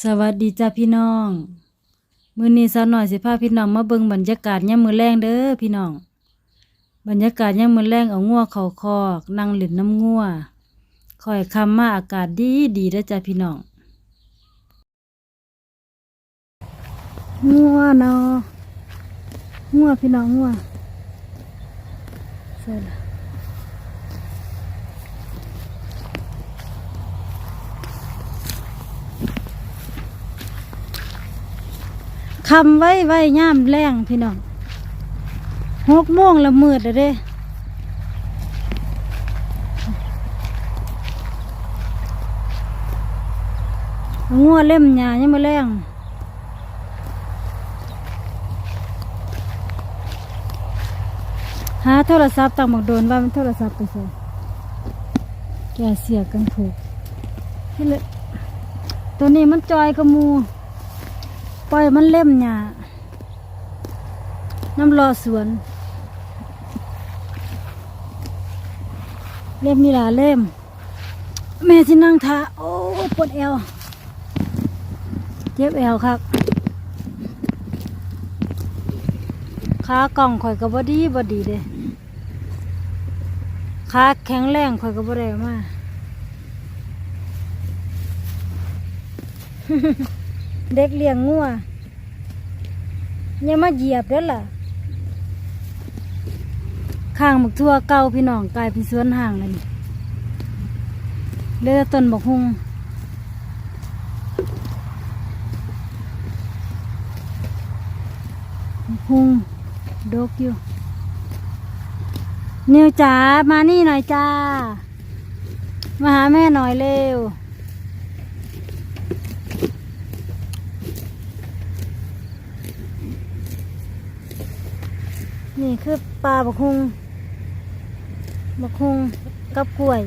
สวัสดีจ้าพี่น้อง มื้อนี้สาวหน้อยสิพาพี่น้องมาเบิ่งบรรยากาศย่ามมื้อแลงเด้อพี่น้อง บรรยากาศย่ามมื้อแลงเอางัวเข้าคอกนั่งเล่นน้ำงัวคอยคำมาอากาศดีดีเด้อจ้าพี่น้องงัวเนาะงัวพี่น้องงัวใส่ละ คำไว้ไว้ย่ามแรงพี่น้องหกโมงละมืดแล้วเด้งัวเล่มหญ้ายังมาแรงหาโทรศัพท์ตั้งบักโดนว่ามันโทรศัพท์ไปใส่แกเสียกันถูกนี่เลยตัวนี้มันจอยกระมู ปล่อยมันเล่มหญ้าน้ำรอสวน เล่มนี่ล่ะเล่ม แม่ที่นั่งท่าโอ้ปวดเอว เจ็บแอวครับขากล่องข่อยก็บ่ดีบ่ดีเด้ขาแข็งแรงข่อยก็บ่ได้เอามา เด็กเลี้ยงงัวอย่ามาเหยียบเด้อล่ะข้างหมกทั่วเก่าพี่น้องกลายเป็นสวนห่างเลยนี่เลือต้นบักฮุงพุงดกอยู่นิวจ๋ามานี่หน่อยจ้า มาหาแม่หน่อยเร็ว นี่คือปลาบักฮุงบักฮุงกับกล้วย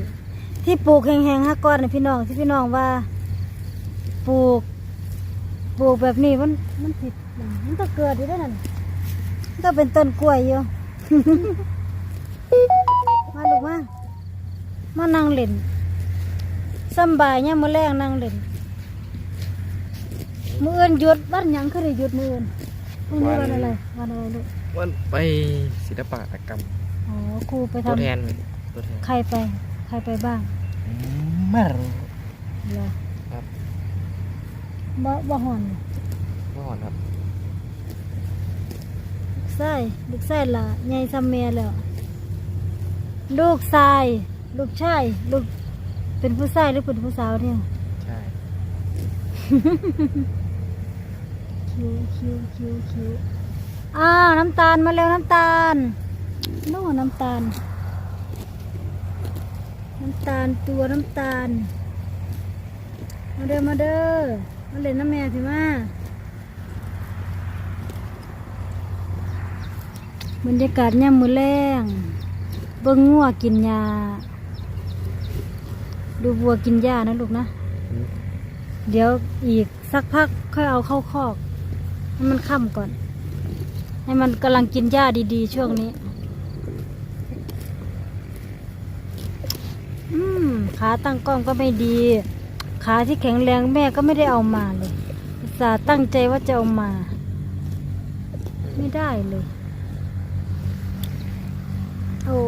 ที่ปลูกแห้งๆฮะก้อนนะพี่น้องที่พี่น้องว่า ปลูก ปลูกแบบนี้มันมันติดมันก็เกิดอยู่ด้วยนั่นมันก็เป็นต้นกล้วยอยู่ มาลูกมามานั่งเล่นสบายเนี่ยามมือแรงนั่งเล่น มืออื่นหยุดวันหยังคือได้หยุดมืออื่นพรุ่งนี้วันอะไรวันอะไรลูกวันไปศิลปกรรม อ๋อครูไปตัวทำแทนตัวแทนใครไป ใครไปบ้างไม่รู้ เหรอครับ บ่บ่หอนเมื่อก่อนครับลูกไส้ลูกไส้ละใหญ่ซ้ำเมียแล้ว ลูกชาย ลูกชายลูกเป็นผู้ชายหรือเป็นผู้สาวเนี่ย ใช่ คิวคิวคิวคิวอ้าวน้ำตาลมาแล้วน้ำตาลโน่นน้ำตาล น้ำตาลตัวน้ำตาล มาเด้อมาเด้อมาเล่นน้ำแม่สิมาบรรยากาศย่ำมือแรงเบิ้งงัวกินยา ดูวัวกินหญ้านะลูกนะ เดี๋ยวอีกสักพักค่อยเอาเข้าคอก ให้มันค่ำก่อน ให้มันกำลังกินหญ้าดีๆ ช่วงนี้ อืมขาตั้งกล้องก็ไม่ดี ขาที่แข็งแรงแม่ก็ไม่ได้เอามาเลยสาตั้งใจว่าจะเอามา ไม่ได้เลย โอ้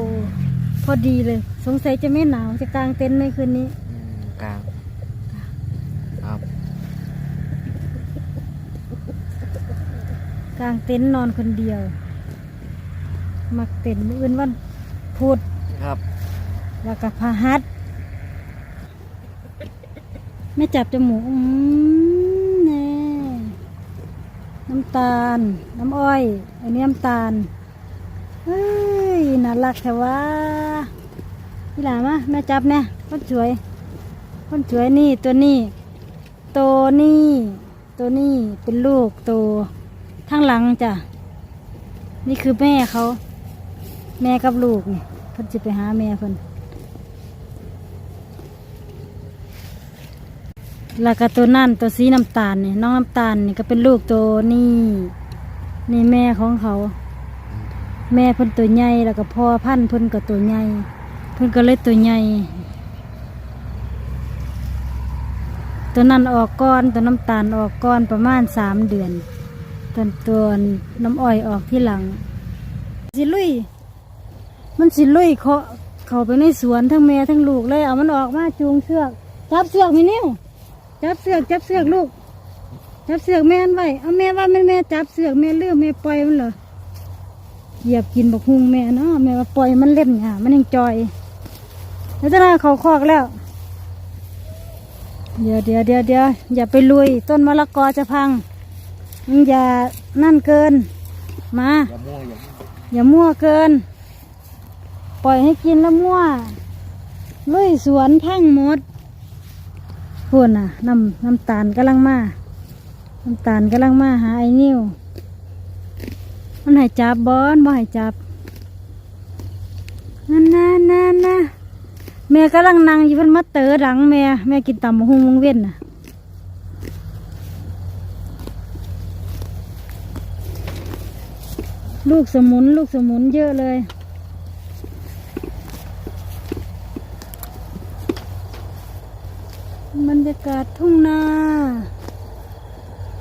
พอดีเลย สงสัยจะไม่หนาวจะกางเต็นท์ไหมคืนนี้กลางครับ กลางเต็นท์นอนคนเดียว มักเต็นท์มื้ออื่นวันพุธครับ แล้วก็พาหัดไม่จับจมูกอืมแน่น้ำตาล น้ำอ้อย อันนี้น้ำตาลเฮ้ยน่ารักแต่ว่าพี่หลามาแม่จับเนี่ยคนสวย คนสวยนี่ตัวนี้ ตัวนี้ตัวนี้เป็นลูกตัว ทางหลังจ้ะ นี่คือแม่เขา แม่กับลูกนี่เพิ่นจะไปหาแม่เพิ่นแล้วก็ตัวนั่นตัวสีน้ำตาลนี่น้องน้ำตาลนี่ก็เป็นลูกตัวนี่ นี่แม่ของเขา แม่เพิ่นตัวใหญ่แล้วก็พ่อพันธุ์เพิ่นก็ตัวใหญ่เพิ่นก็เลยตัวใหญ่ตัวนั้นออกก้อนตัวน้ำตาลออกก้อนประมาณสามเดือน ตัวตัวน้ำอ้อยออกที่หลัง สิลุย มันสิลุยเขาเขาไปในสวนทั้งแม่ทั้งลูกเลย เอามันออกมาจูงเชือก จับเสือกมีนิ้ว จับเสือกจับเสือกลูก จับเสือกแม่นไว้ เอาแม่ว่าแม่แม่จับเสือกแม่เลื่อมแม่ปล่อยมันเหรอเหยียบกินบักฮุงแม่เนาะแม่ว่าปล่อยมันเล่นค่ะมันยังจอย แล้วจะน่าเขาคอกแล้ว เดี๋ยวเดี๋ยวเดี๋ยวเดี๋ยวอย่าไปลุย ต้นมะละกอจะพัง อย่านั่นเกิน มา อย่ามั่วอย่ามั่วอย่ามั่วเกิน ปล่อยให้กินแล้วมั่วลุยสวนพังหมดพูดน่ะน้ำน้ำตาลกำลังมา น้ำตาลกำลังมาหาไอ้นิ้ว มันหายจับบอนบ่หายจับนั่นนะนั่นนะแม่กำลังนั่งอยู่เพิ่นมาเตอหลังแม่ แม่กินตำบักหุงวงเว้นน่ะ ลูกสมุนลูกสมุนเยอะเลยบรรยากาศทุ่งนา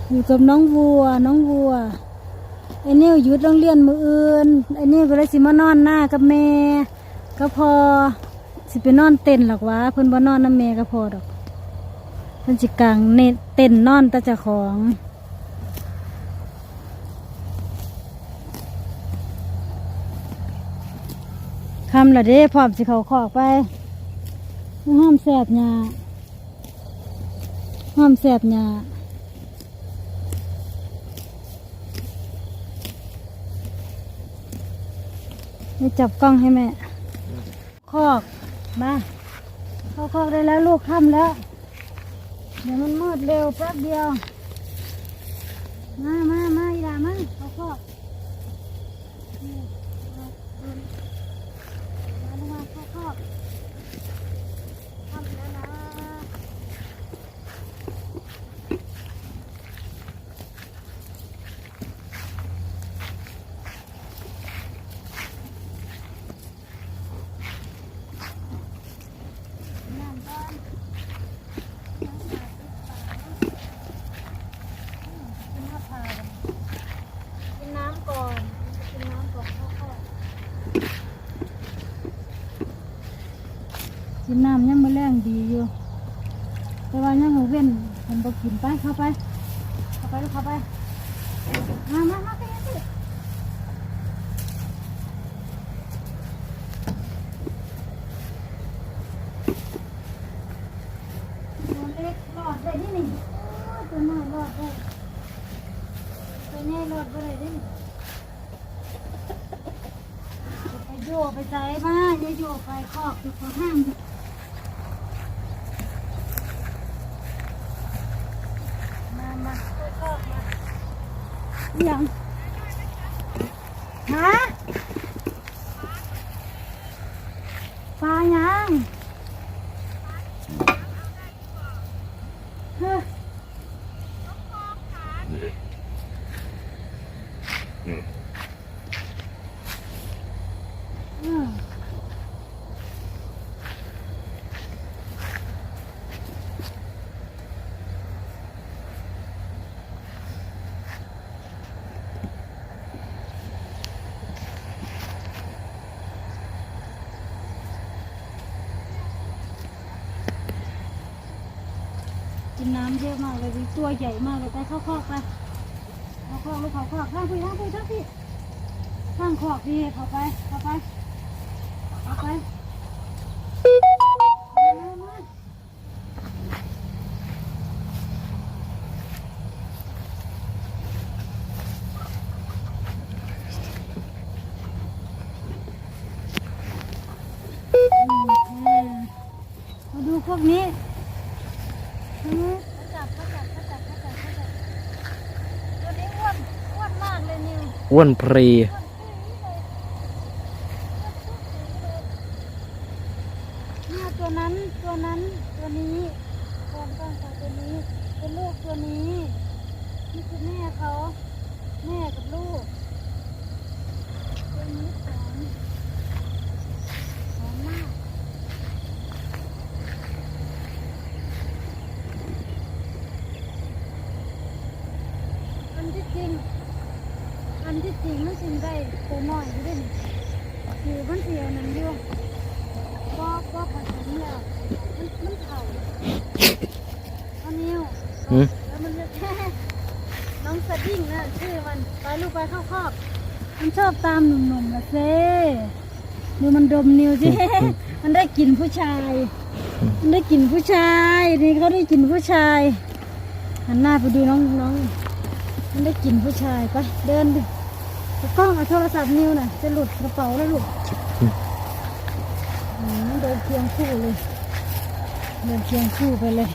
อยู่กับน้องวัว น้องวัว ไอ้เนี่ยยุดโรงเรียนมืออื่น ไอ้เนี่ยก็เลยสิมานอนหน้ากับแม่ก็พอ สิไปนอนเต็นหรอกวะเพิ่นบ่นอนน้ำแม่ก็พอดอกเพิ่นสิกลางเนตเต็นนอนตาเจ้าของำละเด้พร้อมสิเขาขอกไปห้ามแสบหยาห้ามแสบหยาไม่จับกล้องให้แม่ คอกมาเข้าคอกได้แล้วลูกค่ำแล้ว เดี๋ยวมันมืดเร็วแป๊บเดียว มามามาอีหลามาเข้าคอกนี่เอาเอามาลงมาเข้าคอกค่ำแล้วนะ น้ำก่อนกินน้ำผ่ากินน้ำก่อน กินน้ำก่อนค่อยๆกิ น้ำยังไม่แรงดีอยู่ แต่ว่ายังหมูเว้นมันบอกกินไปเข้าไป เข้าไปลูกเข้าไป มามามาไปกันสิตัวเล็กรอดได้ที่นี่โอ้ยตัวน้อยรอดได้ตัวใหญ่รอดบ่ได้ที่นี่จะไปโยกไปใจมาอย่าโยกไปคอกอยู่ข้างห้างดิมามาไปคอกมา อิหยังฮะปลาหยังเฮ้ยเออ น้ำเยอะมากเลยตัวใหญ่มากเลยไปเข้าคอกไปเข้าคอกลูกเข้าคอกข้างพี่ข้างพี่ข้างพี่ข้างคอกพี่เข้าไปเข้าไป อ้วนพรีเนี่ยตัวนั้นตัวนั้นตัวนี้ความต้องของตัวนี้เป็นลูกตัวนี้นี่คือแม่เขาแม่กับลูกตัวนี้งสองมาก จริง อันที่จริงมันสิได้ ตัวน้อยอยู่เด้นี่คือมันเสียนั่นอยู่ก็ก็ผสมแล้วมันมันเผาเอานิ้วหืมแล้วมันจะแค่น้องสดิ้งนะชื่อมันไปลูกไปเข้าคอกมันชอบตามหนุ่มๆละเซ่ดูมันดมนิ้วสิมันได้กลิ่นผู้ชาย มันได้กลิ่นผู้ชายนี่เขาได้กลิ่นผู้ชายหันหน้าไปดูน้องน้องมันได้กลิ่นผู้ชายไปเดินดิเอา กล้องเอาโทรศัพท์นิ้วน่ะ จะหลุดกระเป๋าแล้วลูกอืมเดินเคียงคู่เลยเดินเคียงคู่ไปเลย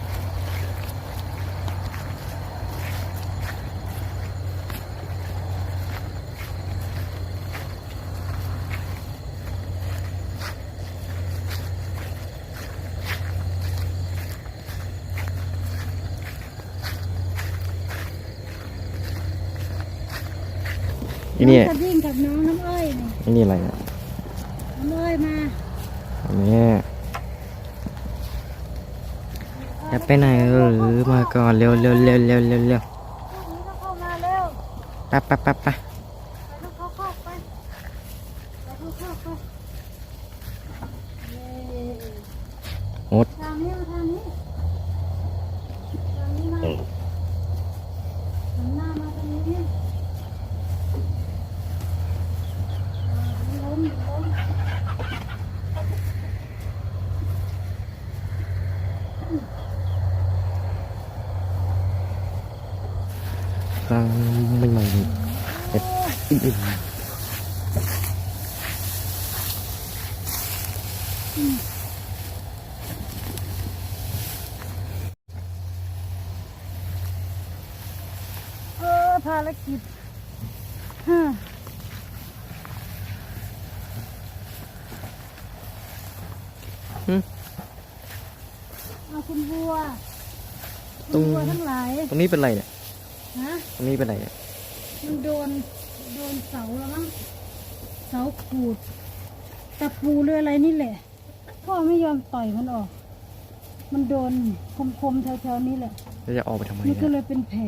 อันนี้องสดิ้งกับน้องน้ำอ้อยนี่อันนี้อะไรเนี่ยน้ำอ้อยมาอันนี้จะไปไหนหรือมาก่อนเร็วเร็วเร็วเร็วเร็วเร็วพวกนี้ก็เข้ามาเร็วแป๊บแป๊บแป๊บไปไปลูกเข้าคอกไปไปเข้าคอกไปเย้โหดทางนี้มาทางนี้ทางนี้มาหันหน้ามาทางนี้อ่าล้มล้ม กลางไม่มาเลยเอ็ด อื้ออื้อเออภารกิจฮะหึเอาคุณบัวคุณบัวทั้งหลาย ตรงนี้เป็นไรเนี่ย ฮะ ตรงนี้เป็นไรเนี่ย มันโดนโดน เสาแล้วมั้งเสาขูดตะปูหรืออะไรนี่แหละ พ่อไม่ยอมต่อยมันออก มันโดนคมๆแถวๆนี้แหละแล้วจะออกไปทำไมมันก็เนี่ยเลยเป็นแผล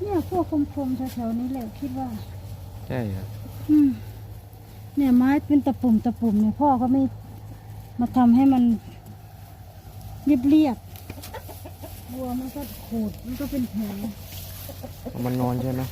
เนี่ยพวกคมๆแถวๆนี้แหละคิดว่า ใช่ครับอืมเนี่ยไม้เป็นตะปุ่มตะปุ่มเนี่ยพ่อก็ไม่มาทำให้มันเรียบเรียบๆวัวมันก็ขูดมันก็เป็นแผลเอามันนอนใช่ไหม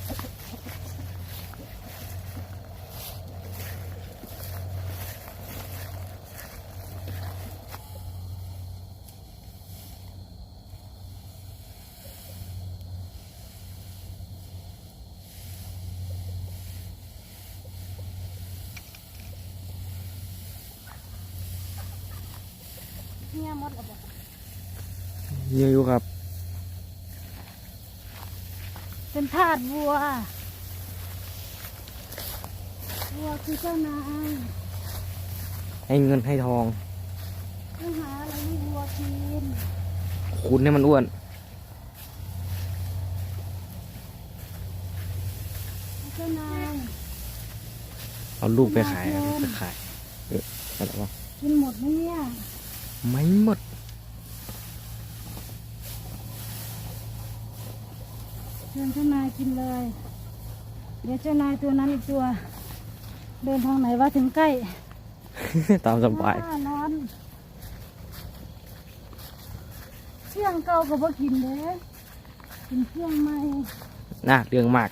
เนี่ยหมดแล้วบอกเยอะอยู่ครับ เป็นทาสวัว วัวคือเจ้านายให้เงินให้ทองต้องหาอะไรให้วัวกิน คุณให้มันอ้วน เจ้านาย เอาลูกไปขายเอาลูกไปขาย เอออะไรวะ กินหมดไหมเนี่ย ไม่หมดเชิญเจ้านายกินเลย เดี๋ยวเจ้านายตัวนั้นอีกตัว เดินทางไหนวะถึงใกล้ตามสบายอ่นอนเที่ยงเก่าก็บ่กินเด้กินเที่ยงใหม่น่าเรื่องมาก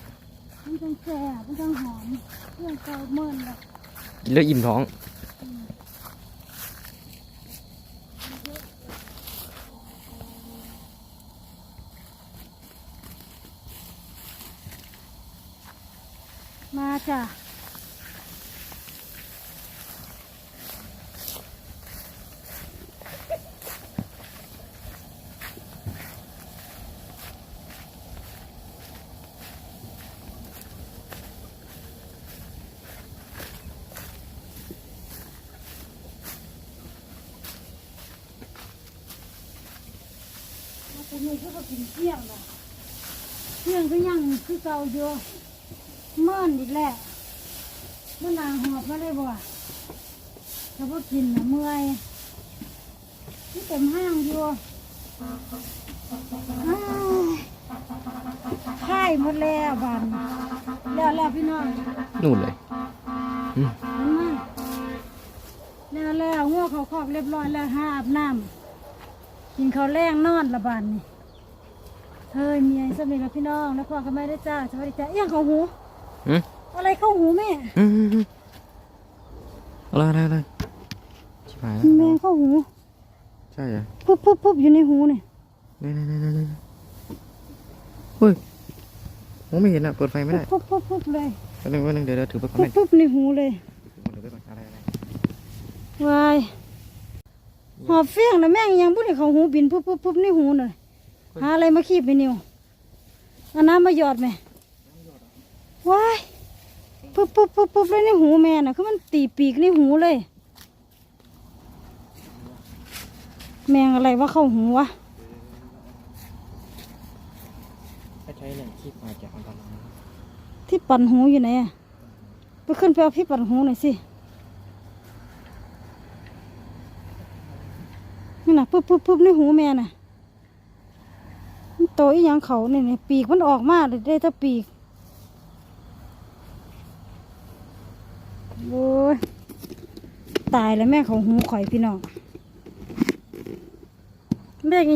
มันจังแซ่บมันจังหอมเที่ยงเก่าเมื่อนละกินแล้วอิ่มท้อง นี้ก็บ่กินเที่ยงละเที่ยงก็ยังคือเก่าอยู่เมื่อนอีกแล้วมันนางหอบมาได้บ่ถ้าบ่กินน่ะเมื่อยที่เต็มห้างอยู่อ้ายใครหมดแล้วบานแล้วแล้วพี่น้องนู่นเลยอืมมันมาแล้วแล้วงัวเขาคอกเรียบร้อยแล้วห้าอาบน้ำกินข้าวแรงนอนละบานนี่ เฮ้ยเมียสมิกับพี่น้องแล้วพ่อก็ไม่ได้จ้าสวัสดีจ้าเอี้ยงเขาหูอืมอะไรเข้าหูแม่อืมอืมอืมอะไรอะไรอะไรชิบหายแล้วแมงเข้าหู ใช่เหรอปุ๊บปุ๊บปุ๊บอยู่ในหูเนี่ยนี่นี่นี่นี่นี่เฮ้ยมองไม่เห็นอะเปิดไฟไม่ได้ปุ๊บปุ๊บปุ๊บเลยแป๊บนึงแป๊บนึงเดี๋ยวเดี๋ยวถือไปก่อนปุ๊เลบยปุ๊บในหูเลยถือไปก่อนอะไรอะไรวายหอบเฟี้ยงนะแม่งยังพูดให้เขาหูบินปุ๊บปุ๊บปุ๊บในหูน่ะ หาอะไรมาคีบไปนิวเอาน้ำมาหยอดไหมวายปุ๊บปุ๊บปุ๊บปุ๊บเลยในหูแม่น่ะคือมันตีปีกในหูเลย แมงอะไรว่าเข้าหูวะถ้าใช้แหล่งคีบมาจากอันตรายที่ปั่นหูอยู่ไหนอะไปขึ้นไปเอาพี่ปั่นหูหน่อยสินี่น่ะปุ๊บปุ๊บปุ๊บในหูแม่น่ะมัน โตอีหยังเขาเนี่ยปีกมันออกมาเลยได้แต่ปีกโอ้ยตายแล้วแม่เขาหูข่อยพี่น้องแม่งอีหยัง